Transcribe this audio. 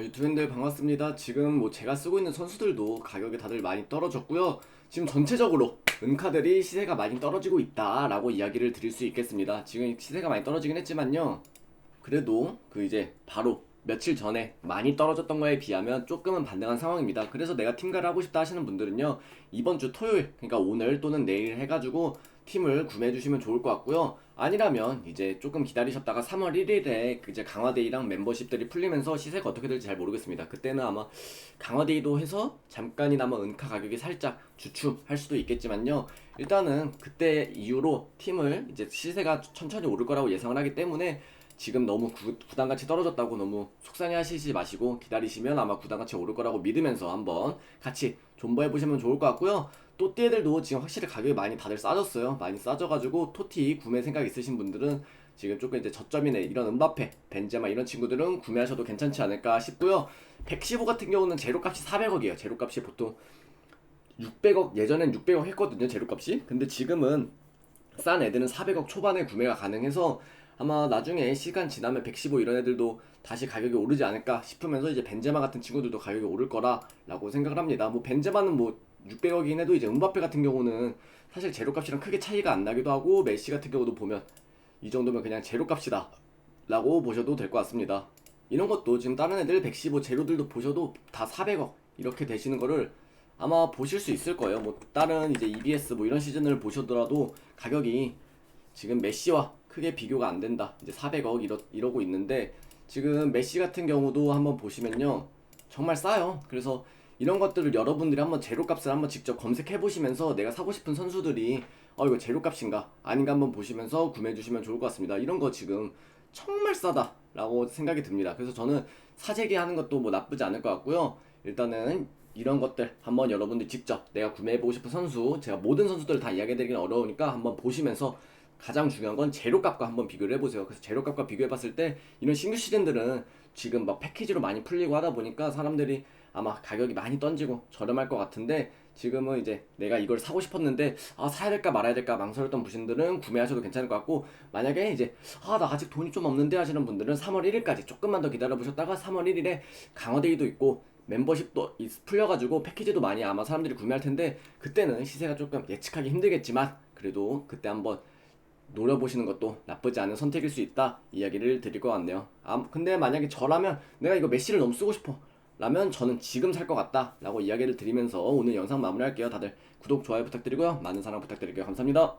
어, 유튜브인들 반갑습니다. 지금 뭐 제가 쓰고 있는 선수들도 가격이 다들 많이 떨어졌고요. 지금 전체적으로 은카들이 시세가 많이 떨어지고 있다라고 이야기를 드릴 수 있겠습니다. 지금 시세가 많이 떨어지긴 했지만요. 그래도 그 이제 바로 며칠 전에 많이 떨어졌던 거에 비하면 조금은 반등한 상황입니다. 그래서 내가 팀가를 하고 싶다 하시는 분들은요. 이번 주 토요일, 그러니까 오늘 또는 내일 해가지고 팀을 구매해 주시면 좋을 것 같고요. 아니라면 이제 조금 기다리셨다가 3월 1일에 이제 강화데이랑 멤버십들이 풀리면서 시세가 어떻게 될지 잘 모르겠습니다. 그때는 아마 강화데이도 해서 잠깐이나마 은카 가격이 살짝 주춤할 수도 있겠지만요. 일단은 그때 이후로 팀을 이제 시세가 천천히 오를 거라고 예상을 하기 때문에 지금 너무 구, 구단가치 떨어졌다고 너무 속상해 하시지 마시고 기다리시면 아마 구단가치 오를 거라고 믿으면서 한번 같이 존버해 보시면 좋을 것 같고요. 또띠애들도 지금 확실히 가격이 많이 다들 싸졌어요. 많이 싸져가지고 토티 구매 생각 있으신 분들은 지금 조금 이제 저점이네 이런 은바페, 벤제마 이런 친구들은 구매하셔도 괜찮지 않을까 싶고요. 115 같은 경우는 제로값이 400억이에요. 제로값이 보통 600억 예전엔 600억 했거든요. 제로값이. 근데 지금은 싼 애들은 400억 초반에 구매가 가능해서 아마 나중에 시간 지나면 115 이런 애들도 다시 가격이 오르지 않을까 싶으면서 이제 벤제마 같은 친구들도 가격이 오를 거라라고 생각을 합니다. 뭐 벤제마는 뭐 600억이긴 해도 이제 음바페 같은 경우는 사실 제로값이랑 크게 차이가 안 나기도 하고 메시 같은 경우도 보면 이 정도면 그냥 제로값이다 라고 보셔도 될 것 같습니다. 이런 것도 지금 다른 애들 115 제로들도 보셔도 다 400억 이렇게 되시는 거를 아마 보실 수 있을 거예요. 뭐 다른 이제 EBS 뭐 이런 시즌을 보셔더라도 가격이 지금 메시와 크게 비교가 안 된다. 이제 400억 이러, 이러고 있는데 지금 메시 같은 경우도 한번 보시면요. 정말 싸요. 그래서 이런 것들을 여러분들이 한번 제로값을 한번 직접 검색해 보시면서 내가 사고 싶은 선수들이 어 이거 제로값인가 아닌가 한번 보시면서 구매해 주시면 좋을 것 같습니다. 이런 거 지금 정말 싸다 라고 생각이 듭니다. 그래서 저는 사재기 하는 것도 뭐 나쁘지 않을 것 같고요. 일단은 이런 것들 한번 여러분들 직접 내가 구매해보고 싶은 선수 제가 모든 선수들 다 이야기해드리긴 어려우니까 한번 보시면서 가장 중요한 건 재료값과 한번 비교를 해보세요. 그래서 재료값과 비교해봤을 때 이런 신규 시즌들은 지금 막 패키지로 많이 풀리고 하다 보니까 사람들이 아마 가격이 많이 던지고 저렴할 것 같은데 지금은 이제 내가 이걸 사고 싶었는데 아 사야 될까 말아야 될까 망설였던 분들은 구매하셔도 괜찮을 것 같고 만약에 이제 아 나 아직 돈이 좀 없는데 하시는 분들은 3월 1일까지 조금만 더 기다려 보셨다가 3월 1일에 강화데이도 있고 멤버십도 있- 풀려가지고 패키지도 많이 아마 사람들이 구매할 텐데 그때는 시세가 조금 예측하기 힘들겠지만 그래도 그때 한번 노려보시는 것도 나쁘지 않은 선택일 수 있다 이야기를 드릴 것 같네요. 아 근데 만약에 저라면 내가 이거 메시를 너무 쓰고 싶어 라면 저는 지금 살 것 같다 라고 이야기를 드리면서 오늘 영상 마무리할게요. 다들 구독 좋아요 부탁드리고요. 많은 사랑 부탁드릴게요. 감사합니다.